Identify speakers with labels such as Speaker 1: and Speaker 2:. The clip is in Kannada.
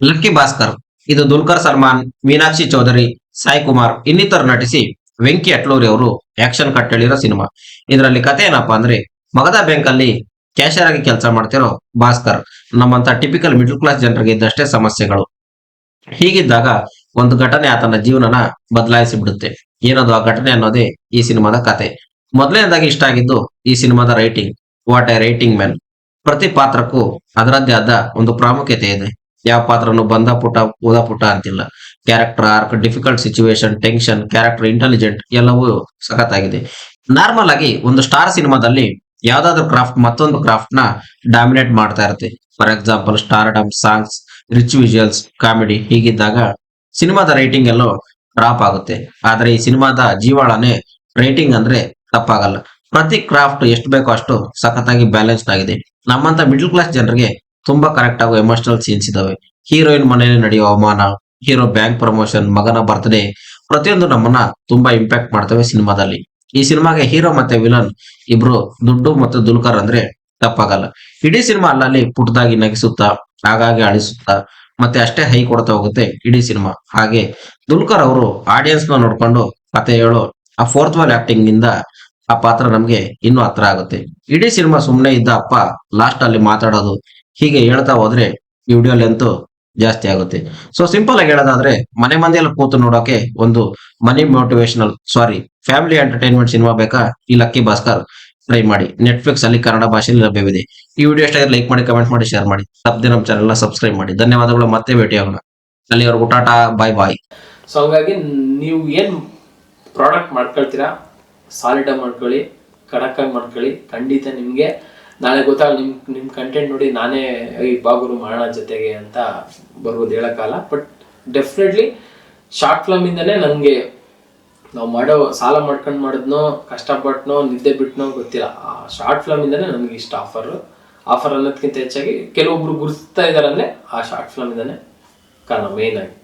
Speaker 1: ಲಕ್ಕಿ ಭಾಸ್ಕರ್, ಇದು ದುಲ್ಕರ್ ಸಲ್ಮಾನ್, ಮೀನಾಕ್ಷಿ ಚೌಧರಿ, ಸಾಯಿ ಕುಮಾರ್ ಇನ್ನಿತರ ನಟಿಸಿ ವೆಂಕಿ ಅಟ್ಲೂರಿ ಅವರು ಆಕ್ಷನ್ ಕಟ್ ಹೇಳಿರೋ ಸಿನಿಮಾ. ಇದರಲ್ಲಿ ಕತೆ ಏನಪ್ಪಾ ಅಂದ್ರೆ, ಮಗದ ಬ್ಯಾಂಕ್ ಅಲ್ಲಿ ಕ್ಯಾಶಿಯರ್ ಆಗಿ ಕೆಲಸ ಮಾಡ್ತಿರೋ ಭಾಸ್ಕರ್ ನಮ್ಮಂತ ಟಿಪಿಕಲ್ ಮಿಡಲ್ ಕ್ಲಾಸ್ ಜನರಿಗೆ ಇದ್ದಷ್ಟೇ ಸಮಸ್ಯೆಗಳು. ಹೀಗಿದ್ದಾಗ ಒಂದು ಘಟನೆ ಆತನ ಜೀವನನ ಬದಲಾಯಿಸಿ ಬಿಡುತ್ತೆ ಏನದು ಆ ಘಟನೆ ಅನ್ನೋದೇ ಈ ಸಿನಿಮಾದ ಕತೆ. ಮೊದಲನೇದಾಗಿ ಇಷ್ಟ ಆಗಿದ್ದು ಈ ಸಿನಿಮಾದ writing what a writing man ಪ್ರತಿ ಪಾತ್ರಕ್ಕೂ ಅದರದ್ದೇ ಆದ ಒಂದು ಪ್ರಾಮುಖ್ಯತೆ ಇದೆ. ಯಾವ ಪಾತ್ರನು ಬಂದ ಪುಟ ಓದ ಪುಟ ಅಂತಿಲ್ಲ. Character arc difficult situation tension character intelligent ಎಲ್ಲವೂ ಸಖತ್ತಾಗಿದೆ. ನಾರ್ಮಲ್ ಆಗಿ ಒಂದು ಸ್ಟಾರ್ ಸಿನಿಮಾದಲ್ಲಿ ಯಾವ್ದಾದ್ರು ಕ್ರಾಫ್ಟ್ ಮತ್ತೊಂದು ಕ್ರಾಫ್ಟ್ನ ಡಾಮಿನೇಟ್ ಮಾಡ್ತಾ ಇರುತ್ತೆ. For example stardom songs rich visuals comedy ಹೀಗಿದ್ದಾಗ ಸಿನಿಮಾದ ರೈಟಿಂಗ್ ಎಲ್ಲೋ ಡ್ರಾಪ್ ಆಗುತ್ತೆ. ಆದ್ರೆ ಈ ಸಿನಿಮಾದ ಜೀವಾಳನೆ ರೈಟಿಂಗ್ ಅಂದ್ರೆ ತಪ್ಪಾಗಲ್ಲ. ಪ್ರತಿ ಕ್ರಾಫ್ಟ್ ಎಷ್ಟು ಬೇಕೋ ಅಷ್ಟು ಸಖತ್ತಾಗಿ ಬ್ಯಾಲೆನ್ಸ್ಡ್ ಆಗಿದೆ. ನಮ್ಮಂತ ಮಿಡ್ಲ್ ಕ್ಲಾಸ್ ಜನರಿಗೆ ತುಂಬಾ ಕರೆಕ್ಟ್ ಆಗೋ ಎಮೋಷನಲ್ ಸೀನ್ಸ್ ಇದಾವೆ. ಹೀರೋಯಿನ್ ಮನೆಯಲ್ಲಿ ನಡೆಯುವ ಅವಮಾನ ಹೀರೋ ಬ್ಯಾಂಕ್ ಪ್ರಮೋಷನ್ ಮಗನ ಬರ್ತ್ಡೇ ಪ್ರತಿಯೊಂದು ನಮ್ಮನ್ನ ತುಂಬಾ ಇಂಪ್ಯಾಕ್ಟ್ ಮಾಡ್ತವೆ ಸಿನಿಮಾದಲ್ಲಿ. ಈ ಸಿನಿಮಾಗೆ ಹೀರೋ ಮತ್ತೆ ವಿಲನ್ ಇಬ್ರು ದುಡ್ಡು ಮತ್ತು ದುಲ್ಕರ್ ಅಂದ್ರೆ ತಪ್ಪಾಗಲ್ಲ. ಇಡೀ ಸಿನಿಮಾ ಅಲ್ಲಲ್ಲಿ ಪುಟ್ಟದಾಗಿ ನಗಿಸುತ್ತಾ, ಆಗಾಗ್ಗೆ ಅಳಿಸುತ್ತ, ಮತ್ತೆ ಅಷ್ಟೇ ಹೈ ಕೊಡ್ತಾ ಹೋಗುತ್ತೆ ಇಡೀ ಸಿನಿಮಾ. ಹಾಗೆ ದುಲ್ಕರ್ ಅವರು ಆಡಿಯನ್ಸ್ನ ನೋಡ್ಕೊಂಡು ಕತೆ ಹೇಳೋ ಆ ಫೋರ್ತ್ ವಾಲ್ ಆಕ್ಟಿಂಗ್ನಿಂದ ಆ ಪಾತ್ರ ನಮ್ಗೆ ಇನ್ನೂ ಹತ್ರ ಆಗುತ್ತೆ. ಇಡೀ ಸಿನಿಮಾ ಸುಮ್ಮನೆ ಇದ್ದ ಅಪ್ಪ ಲಾಸ್ಟ್ ಅಲ್ಲಿ ಮಾತಾಡೋದು ಹೀಗೆ ಹೇಳ್ತಾ ಹೋದ್ರೆ ಈ ವಿಡಿಯೋ ಲೆಂತ್ ಜಾಸ್ತಿ ಆಗುತ್ತೆ. ಸೊ ಸಿಂಪಲ್ ಆಗಿ ಹೇಳೋದಾದ್ರೆ, ಮನೆ ಮಂದಿಯಲ್ಲಿ ಕೂತು ನೋಡೋಕೆ ಒಂದು ಮನಿ ಮೋಟಿವೇಶನಲ್ ಸಾರಿ ಫ್ಯಾಮಿಲಿ ಎಂಟರ್ಟೈನ್ಮೆಂಟ್ ಸಿನಿಮಾ ಬೇಕಾ? ಈ ಲಕ್ಕಿ ಭಾಸ್ಕರ್ ಟ್ರೈ ಮಾಡಿ. ನೆಟ್ಫ್ಲಿಕ್ಸ್ ಅಲ್ಲಿ ಕನ್ನಡ ಭಾಷೆಯಲ್ಲಿ ಲಭ್ಯವಿದೆ. ಈ ವಿಡಿಯೋ ಇಷ್ಟ ಲೈಕ್ ಮಾಡಿ ಕಮೆಂಟ್ ಮಾಡಿ ಶೇರ್ ಮಾಡಿ. ತಪ್ಪದೆ ನಮ್ಮ ಚಾನೆಲ್ ಸಬ್ಸ್ಕ್ರೈಬ್ ಮಾಡಿ. ಧನ್ಯವಾದಗಳು, ಮತ್ತೆ ಭೇಟಿ ಆಗೋಣ ಅಲ್ಲಿವರೆಗೂ ಟಾಟಾ ಬಾಯ್ ಬಾಯ್
Speaker 2: ಸೊ ಹಾಗಾಗಿ ನೀವು ಏನು ಪ್ರಾಡಕ್ಟ್ ಮಾಡ್ಕೊಳ್ತೀರಾ? ಸಾಲಿಡ್ ಮಾಡ್ಕೊಳ್ಳಿ ಕಡಕ್ಕಾಗಿ ಮಾಡ್ಕೊಳ್ಳಿ, ಖಂಡಿತ ನಿಮಗೆ ನಾಳೆ ಗೊತ್ತಾಗ ನಿಮ್ ನಿಮ್ ಕಂಟೆಂಟ್ ನೋಡಿ ನಾನೇ ಈ ಬಾಗುರು ಮಾಡೋಣ ಜೊತೆಗೆ ಅಂತ ಬರ್ಬೋದು ಹೇಳಕ್ಕಾಗಲ್ಲ ಬಟ್ ಡೆಫಿನೆಟ್ಲಿ ಶಾರ್ಟ್ ಫಿಲಮ್ ಇಂದನೇ ನನಗೆ ನಾವು ಮಾಡೋ, ಸಾಲ ಮಾಡ್ಕೊಂಡು ಮಾಡಿದ್ನೋ ಕಷ್ಟಪಟ್ಟನೋ ನಿದ್ದೆ ಬಿಟ್ನೋ ಗೊತ್ತಿಲ್ಲ. ಆ ಶಾರ್ಟ್ ಫಿಲಮ್ ಇಂದನೇ ನನಗೆ ಇಷ್ಟ ಆಫರ್ ಆಫರ್ ಅನ್ನೋದಕ್ಕಿಂತ ಹೆಚ್ಚಾಗಿ ಕೆಲವೊಬ್ರು ಗುರುತಿಸ್ತಾ ಇದಾರೆ ಅಂದ್ರೆ ಆ ಶಾರ್ಟ್ ಫಿಲಮ್ ಇಂದನೇ ಕಾರಣ ಮೇನ್ ಆಗಿ.